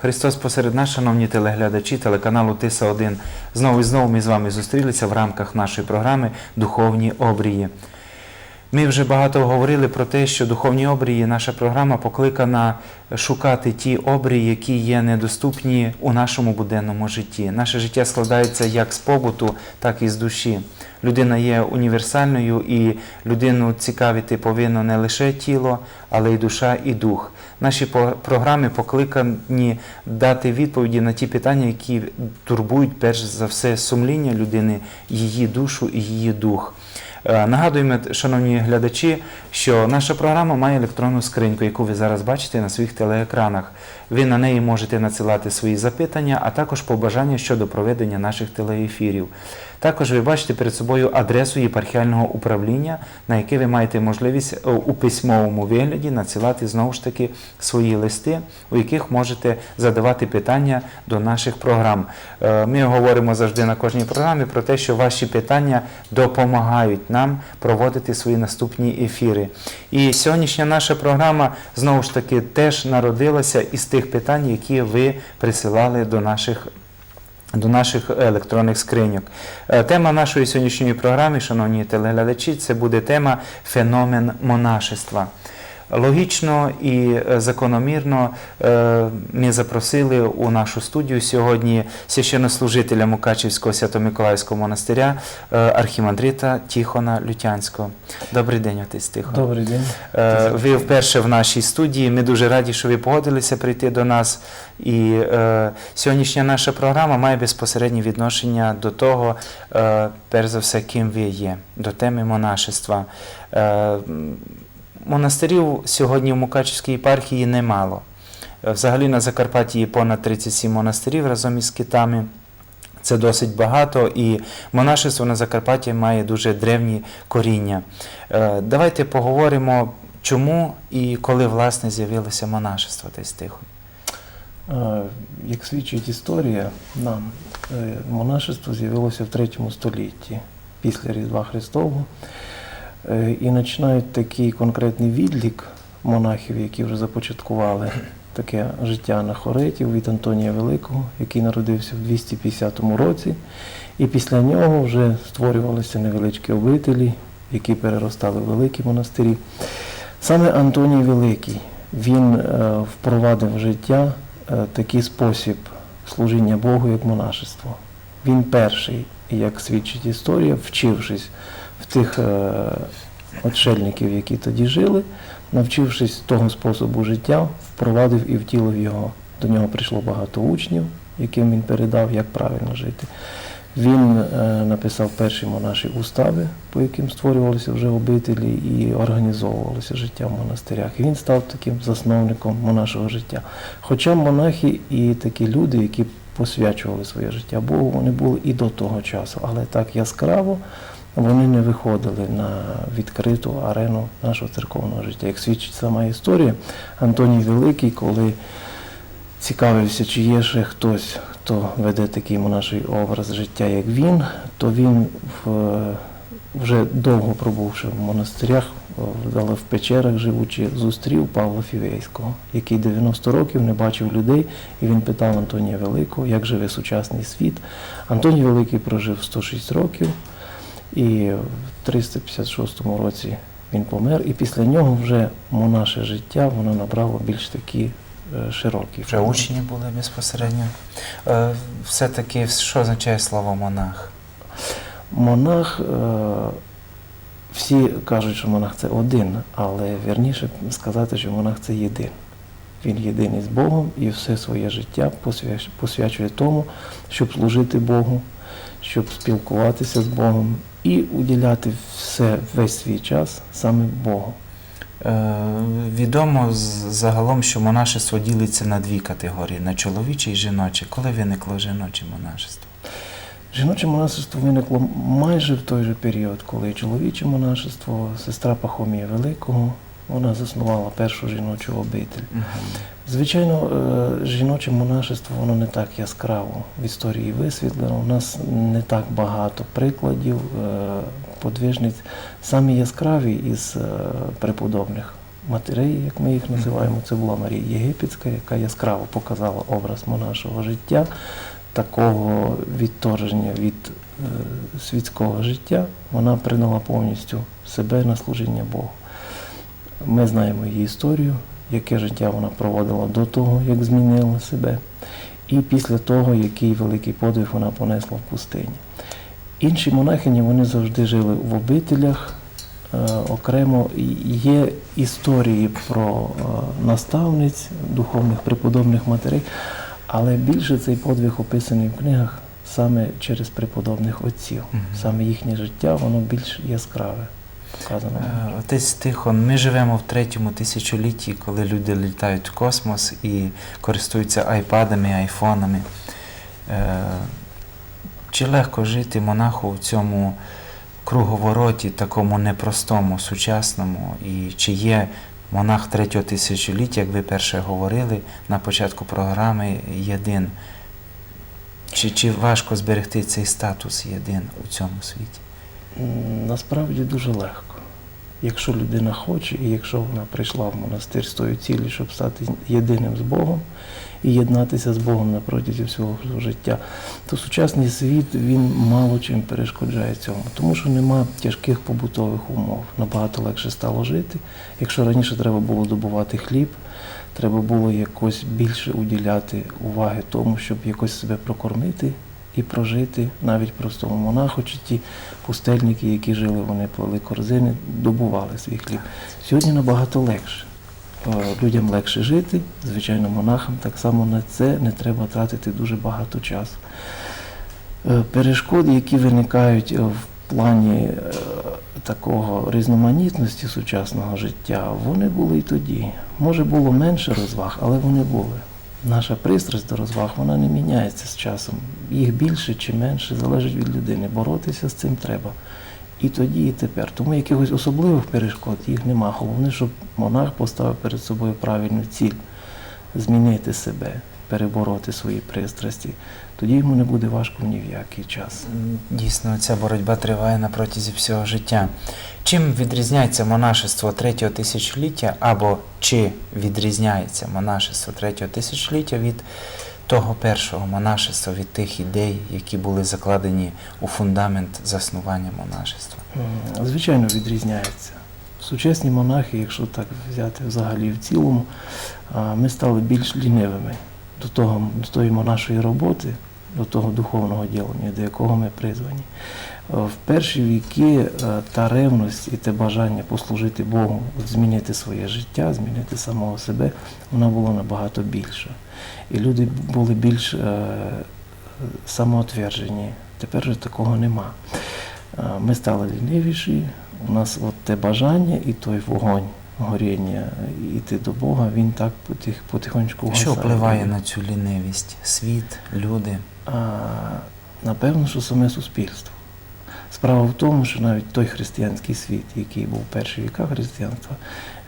Христос посеред нас, шановні телеглядачі телеканалу Тиса 1 Знову і знову ми з вами зустрілися в рамках нашої програми Духовні обрії. Ми вже багато говорили про те, що духовні обрії, наша програма покликана шукати ті обрії, які є недоступні у нашому буденному житті. Наше життя складається як з побуту, так і з душі. Людина є універсальною, і людину цікавити повинно не лише тіло, але й душа, і дух. Наші програми покликані дати відповіді на ті питання, які турбують перш за все сумління людини, її душу і її дух. Е, Нагадуємо, шановні глядачі, що наша програма має електронну скриньку, яку ви зараз бачите на своїх телеекранах. Ви на неї можете надсилати свої запитання, а також побажання щодо проведення наших телеефірів. Також ви бачите перед собою адресу єпархіального управління, на яке ви маєте можливість е, у письмовому вигляді надсилати знову ж таки свої листи, у яких можете задавати питання до наших програм. Е, Ми говоримо завжди на кожній програмі про те, що ваші питання допомагають нам проводити свої наступні ефіри. І сьогоднішня наша програма знову ж таки теж народилася із тих питань, які ви присилали до наших до наших електронних скриньок. Е, Тема нашої сьогоднішньої програми, шановні телеглядачі, це буде тема феномен монашества. Логічно і е, закономірно е, ми запросили у нашу студію сьогодні священнослужителя Мукачівського Свято-Миколаївського монастиря е, архімандрита Тихона Лютянського. Добрий день, отець Тихон. Добрий день. Е, Ви вперше в нашій студії. Ми дуже раді, що ви погодилися прийти до нас. І е, сьогоднішня наша програма має безпосереднє відношення до того, е, перш за все, ким ви є, до теми монашества. Е, монастирів сьогодні в Мукачівській єпархії немало. Е, Взагалі на Закарпатті є понад 37 монастирів разом із китами. Це досить багато, і монашество на Закарпатті має дуже древні коріння. Е, Давайте поговоримо, чому і коли власне з'явилося монашество десь тихо. Е, Як свідчить історія, нам монашество з'явилося в третьому столітті після Різдва Христового. Е, І починають такий конкретний відлік монахів, які вже започаткували таке життя на Хоретів від Антонія Великого, який народився в 250 році. І після нього вже створювалися невеличкі обителі, які переростали в великі монастирі. Саме Антоній Великий він е, впровадив в життя е, такий спосіб служіння Богу, як монашество. Він перший, як свідчить історія, вчившись тих е, отшельників, які тоді жили, навчившись того способу життя, впровадив і втілив його. До нього прийшло багато учнів, яким він передав, як правильно жити. Він е, написав перші монаші устави, по яким створювалися вже обителі і організовувалося життя в монастирях. І він став таким засновником монашого життя. Хоча монахи і такі люди, які посвячували своє життя Богу, вони були і до того часу, але так яскраво вони не виходили на відкриту арену нашого церковного життя. Як свідчить сама історія, Антоній Великий, коли цікавився, чи є ще хтось, хто веде такий монаший образ життя, як він, то він в, вже довго пробувши в монастирях, але в печерах живучи, зустрів Павла Фівейського, який 90 років не бачив людей, і він питав Антонія Великого, як живе сучасний світ. Антоній Великий прожив 106 років, і в 356 році він помер, і після нього вже монаше життя воно набрало більш такі е, широкі. Вже учні були безпосередньо. Е, Все-таки що означає слово монах? Монах, е, всі кажуть, що монах це один, але вірніше сказати, що монах це єдин. Він єдиний з Богом і все своє життя посвячує тому, щоб служити Богу, щоб спілкуватися з Богом і уділяти все, весь свій час саме Богу. Е, Відомо загалом, що монашество ділиться на дві категорії: на чоловіче і жіноче. Коли виникло жіноче монашество? Жіноче монашество виникло майже в той же період, коли і чоловіче монашество, сестра Пахомія Великого, вона заснувала першу жіночу обитель. Мгм. Звичайно, е, жіноче монашество воно не так яскраво в історії висвітлено. У нас не так багато прикладів е, подвижниць. Самі яскраві із е, преподобних матерей, як ми їх називаємо. Це була Марія Єгипетська, яка яскраво показала образ монашого життя, такого відторження від світського життя. Вона прийняла повністю себе на служіння Богу. Ми знаємо її історію, яке життя вона проводила до того, як змінила себе, і після того, який великий подвиг вона понесла в пустині. Інші монахині вони завжди жили в обителях. Е, Окремо є історії про е, наставниць, духовних преподобних матерей, але більше цей подвиг описаний в книгах саме через преподобних отців. Саме їхнє життя, воно більш яскраве показано. Е, Отець Тихон, ми живемо в третьому тисячолітті, коли люди літають в космос і користуються айпадами, айфонами. Е, Чи легко жити монаху в цьому круговороті, такому непростому, сучасному? І чи є монах третього тисячоліття, як ви перше говорили на початку програми, єдин? Чи, чи важко зберегти цей статус єдин у цьому світі? Насправді дуже легко. Якщо людина хоче, і якщо вона прийшла в монастир з тою цілі, щоб стати єдиним з Богом і єднатися з Богом на протязі всього життя, то сучасний світ він мало чим перешкоджає цьому, тому що нема тяжких побутових умов. Набагато легше стало жити. Якщо раніше треба було добувати хліб, треба було якось більше уділяти уваги тому, щоб якось себе прокормити і прожити навіть простому монаху, чи ті пустельники, які жили, вони плели корзини, добували свій хліб. Сьогодні набагато легше. Е, Людям легше жити, звичайно, монахам так само на це не треба тратити дуже багато часу. Е, Перешкоди, які виникають е, в плані такого різноманітності сучасного життя, вони були і тоді. Може було менше розваг, але вони були. Наша пристрасть до розваг вона не міняється з часом. Їх більше чи менше залежить від людини. Боротися з цим треба. І тоді, і тепер. Тому якихось особливих перешкод їх нема. Головне, щоб монах поставив перед собою правильну ціль змінити себе, перебороти свої пристрасті. Тоді йому не буде важко ні в який час. Дійсно, ця боротьба триває на протязі всього життя. Чим відрізняється монашество третього тисячоліття, або чи відрізняється монашество третього тисячоліття від того першого монашества, від тих ідей, які були закладені у фундамент заснування монашества? Звичайно, відрізняється. Сучасні монахи, якщо так взяти взагалі в цілому, ми стали більш лінивими до, того, до тої монашої роботи, до того духовного ділення, до якого ми призвані. Е, В перші віки е, та ревність і те бажання послужити Богу, змінити своє життя, змінити самого себе, вона була набагато більша. І люди були більш е, самоотверджені. Тепер же такого нема. Ми стали лінивіші, у нас от те бажання і той вогонь горіння йти до Бога, він так потих, потихонечку Що вгасає. впливає на цю лінивість? Світ, люди? А, напевно, що саме суспільство. Справа в тому, що навіть той християнський світ, який був в перші віка християнства,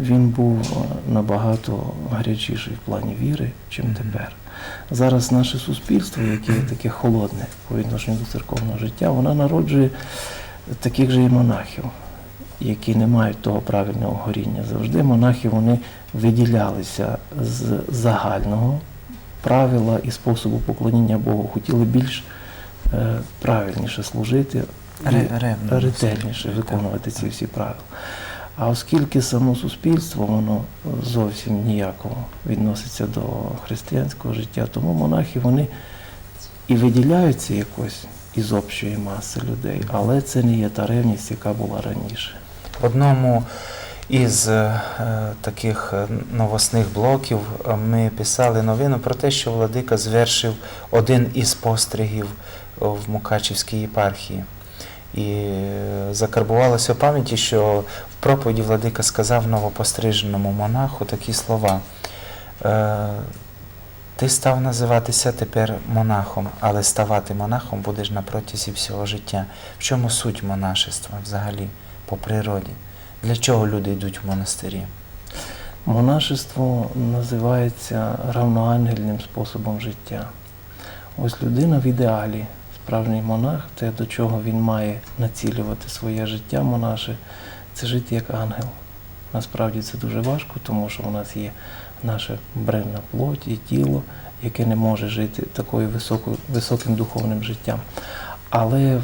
він був набагато гарячіший в плані віри, чим Мгм. тепер. Зараз наше суспільство, яке таке холодне по відношенню до церковного життя, воно народжує таких же і монахів, які не мають того правильного горіння. Завжди монахи вони виділялися з загального правила і способу поклоніння Богу, хотіли більш е, правильніше служити, ретельніше виконувати ці всі правила. А оскільки само суспільство воно зовсім ніяково відноситься до християнського життя, тому монахи вони і виділяються якось із общої маси людей, але це не є та ревність, яка була раніше. В одному із е, таких е, новосних блоків е, ми писали новину про те, що владика звершив один із постригів е, в Мукачівській єпархії. І е, закарбувалося в пам'яті, що в проповіді владика сказав новопостриженому монаху такі слова. Е, Ти став називатися тепер монахом, але ставати монахом будеш на протязі всього життя. В чому суть монашества взагалі по природі? Для чого люди йдуть в монастирі? Монашество називається равноангельним способом життя. Ось людина в ідеалі, справжній монах, те, до чого він має націлювати своє життя монаше, це жити як ангел. Насправді це дуже важко, тому що у нас є наша бренна плоть і тіло, яке не може жити такою високою, високим духовним життям. Але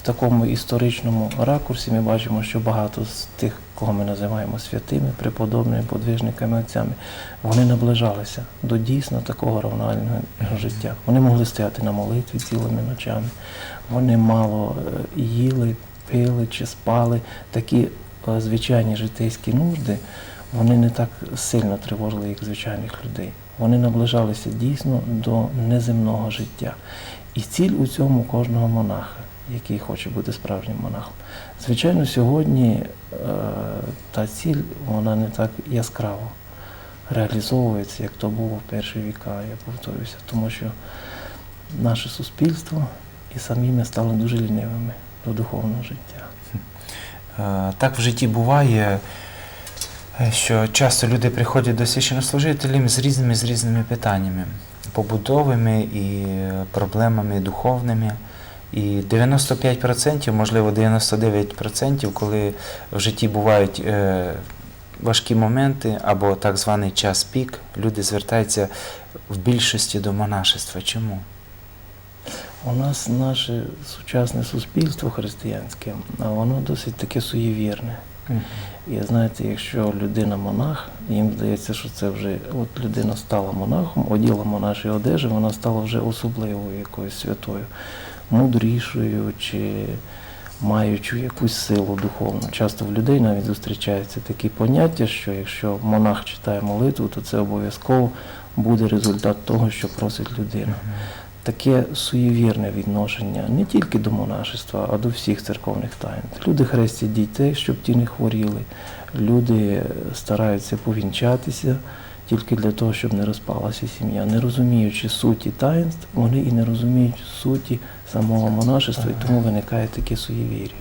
в такому історичному ракурсі ми бачимо, що багато з тих, кого ми називаємо святими, преподобними, подвижниками, отцями, вони наближалися до дійсно такого равнального життя. Вони могли стояти на молитві цілими ночами, вони мало е, їли, пили чи спали. Такі е, звичайні житейські нужди, вони не так сильно тривожили, як звичайних людей. Вони наближалися дійсно до неземного життя. І ціль у цьому кожного монаха, який хоче бути справжнім монахом. Звичайно, сьогодні е, та ціль вона не так яскраво реалізовується, як то було в перші віка, я повторюся, тому що наше суспільство і самі ми стали дуже лінивими до духовного життя. Е, Так в житті буває, е, що часто люди приходять до священнослужителів з різними з різними питаннями, побутовими і е, проблемами духовними. І 95%, можливо 99%, коли в житті бувають е, важкі моменти або так званий час пік, люди звертаються в більшості до монашества. Чому? У нас наше сучасне суспільство християнське, воно досить таке суєвірне. І знаєте, якщо людина монах, їм здається, що це вже от людина стала монахом, оділа монаші одежі, вона стала вже особливою якоюсь святою, мудрішою чи маючи якусь силу духовну. Часто в людей навіть зустрічаються такі поняття, що якщо монах читає молитву, то це обов'язково буде результат того, що просить людина. Таке суєвірне відношення не тільки до монашества, а до всіх церковних тайн. Люди хрестять дітей, щоб ті не хворіли. Люди стараються повінчатися тільки для того, щоб не розпалася сім'я. Не розуміючи суті таїнств, вони і не розуміють суті самого монашества, і тому виникає таке суєвір'я.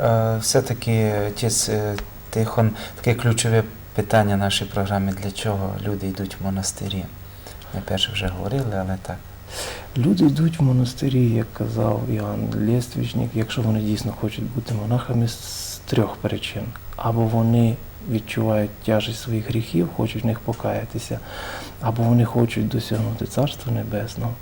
Е, Все-таки, отець е, Тихон, таке ключове питання нашої програми, для чого люди йдуть в монастирі. Ми перше вже говорили, але так. Люди йдуть в монастирі, як казав Іоанн Лєствічник, якщо вони дійсно хочуть бути монахами з трьох причин. Або вони відчувають тяжість своїх гріхів, хочуть в них покаятися, або вони хочуть досягнути Царства Небесного,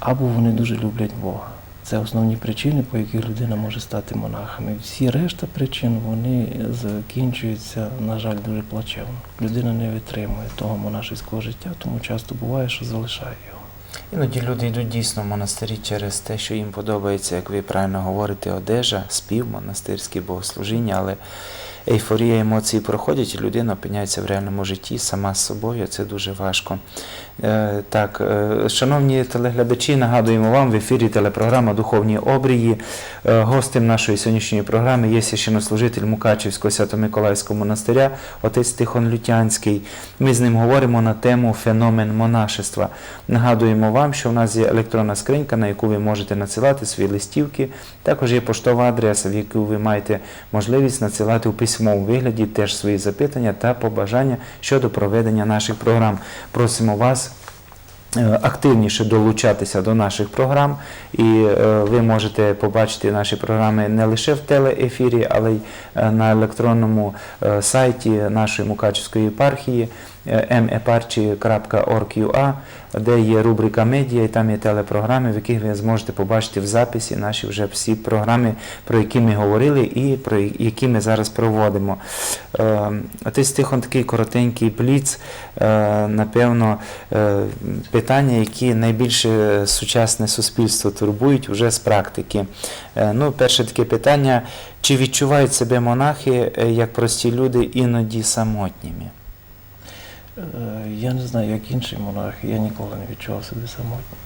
або вони дуже люблять Бога. Це основні причини, по яких людина може стати монахами. Всі решта причин вони закінчуються, на жаль, дуже плачевно. Людина не витримує того монашеського життя, тому часто буває, що залишає його. Іноді люди йдуть дійсно в монастирі через те, що їм подобається, як ви правильно говорите, одежа, спів, монастирське богослужіння, але ейфорія емоції проходять, і людина опиняється в реальному житті сама з собою. Це дуже важко. Е, так, е, шановні телеглядачі, нагадуємо вам в ефірі телепрограма Духовні обрії. Е, гостем нашої сьогоднішньої програми є священнослужитель Мукачівського Свято-Миколаївського монастиря, отець Тихон Лютянський. Ми з ним говоримо на тему феномен монашества. Нагадуємо вам, що в нас є електронна скринька, на яку ви можете надсилати свої листівки. Також є поштова адреса, в яку ви маєте можливість надсилати у письмовому вигляді теж свої запитання та побажання щодо проведення наших програм. Просимо вас е, активніше долучатися до наших програм, і е, ви можете побачити наші програми не лише в телеефірі, але й е, на електронному сайті нашої Мукачівської єпархії meparchi.org.ua, де є рубрика медіа, і там є телепрограми, в яких ви зможете побачити в записі наші вже всі програми, про які ми говорили і про які ми зараз проводимо. Е, Отець Тихон такий коротенький пліц, е, напевно, е, питання, які найбільше сучасне суспільство турбують вже з практики. Ну, перше таке питання: чи відчувають себе монахи як прості люди іноді самотніми? Е, Я не знаю, як інші монахи, я ніколи не відчував себе самотнім.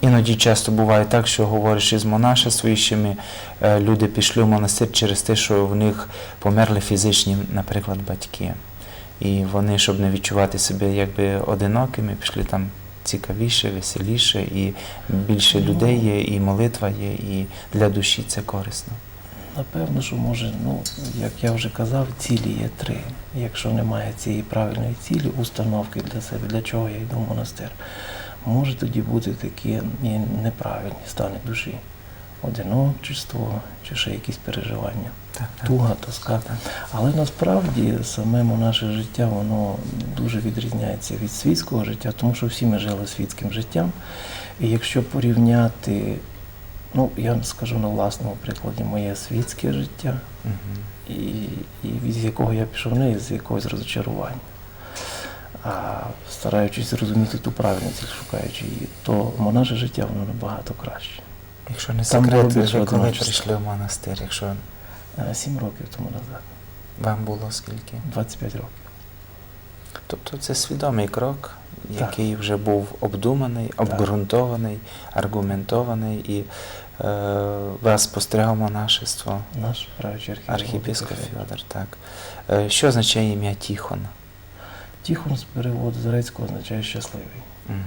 Іноді часто буває так, що говориш із монашествуючими, е, люди пішли в монастир через те, що в них померли фізичні, наприклад, батьки. І вони, щоб не відчувати себе якби одинокими, пішли там цікавіше, веселіше, і більше людей є, і молитва є, і для душі це корисно. Напевно, що може, ну, як я вже казав, цілі є три. Якщо немає цієї правильної цілі, установки для себе, для чого я йду в монастир, може тоді бути такі і неправильні стани душі. одиночество чи ще якісь переживання. Так, так. Туга, тоска. Але насправді саме наше життя воно дуже відрізняється від світського життя, тому що всі ми жили світським життям. І якщо порівняти, ну я скажу на власному прикладі, моє світське життя, Мгм. і, і від якого я пішов не з якогось розчарування. А стараючись зрозуміти ту правильність, шукаючи її, то монаше життя воно набагато краще. Якщо не Там секрет, ви коли прийшли в монастир, якщо Е, Сім років тому назад, вам було скільки? 25 років. Тобто це свідомий крок, Так. який вже був обдуманий, обґрунтований, аргументований, і е, вас спостерігав монашество, Наш архіпіскоп Федор. Так. Е, що означає ім'я Тіхон? Тіхон з переводу з грецького означає щасливий. Угу.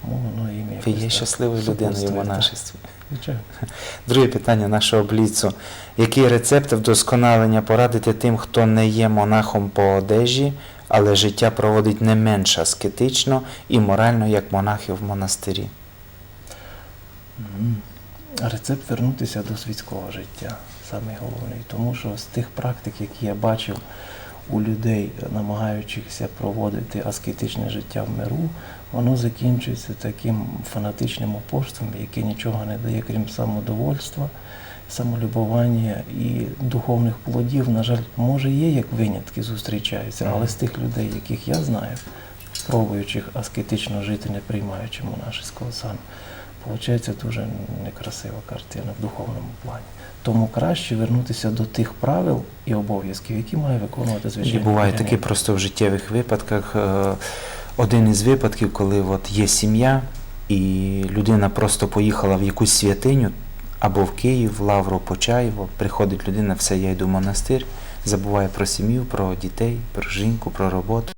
Тому воно ім'я. Ви є щасливою людиною в монашестві. Друге питання нашого бліцу. Який рецепт вдосконалення порадити тим, хто не є монахом по одежі, але життя проводить не менш аскетично і морально, як монахи в монастирі? Рецепт вернутися до світського життя саме головний, тому що з тих практик, які я бачив у людей, намагаючихся проводити аскетичне життя в миру, воно закінчується таким фанатичним упорством, яке нічого не дає, крім самодовольства, самолюбування і духовних плодів. На жаль, може є як винятки зустрічаються, але з тих людей, яких я знаю, пробуючих аскетично жити, не приймаючи монашеського сану, Получається дуже некрасива картина в духовному плані. Тому краще вернутися до тих правил і обов'язків, які має виконувати І звичайно. буває таке просто в життєвих випадках. е, Один із випадків, коли от є сім'я, і людина просто поїхала в якусь святиню або в Київ, Лавру, Почаєво, приходить людина, все, я йду в монастир, забуває про сім'ю, про дітей, про жінку, про роботу.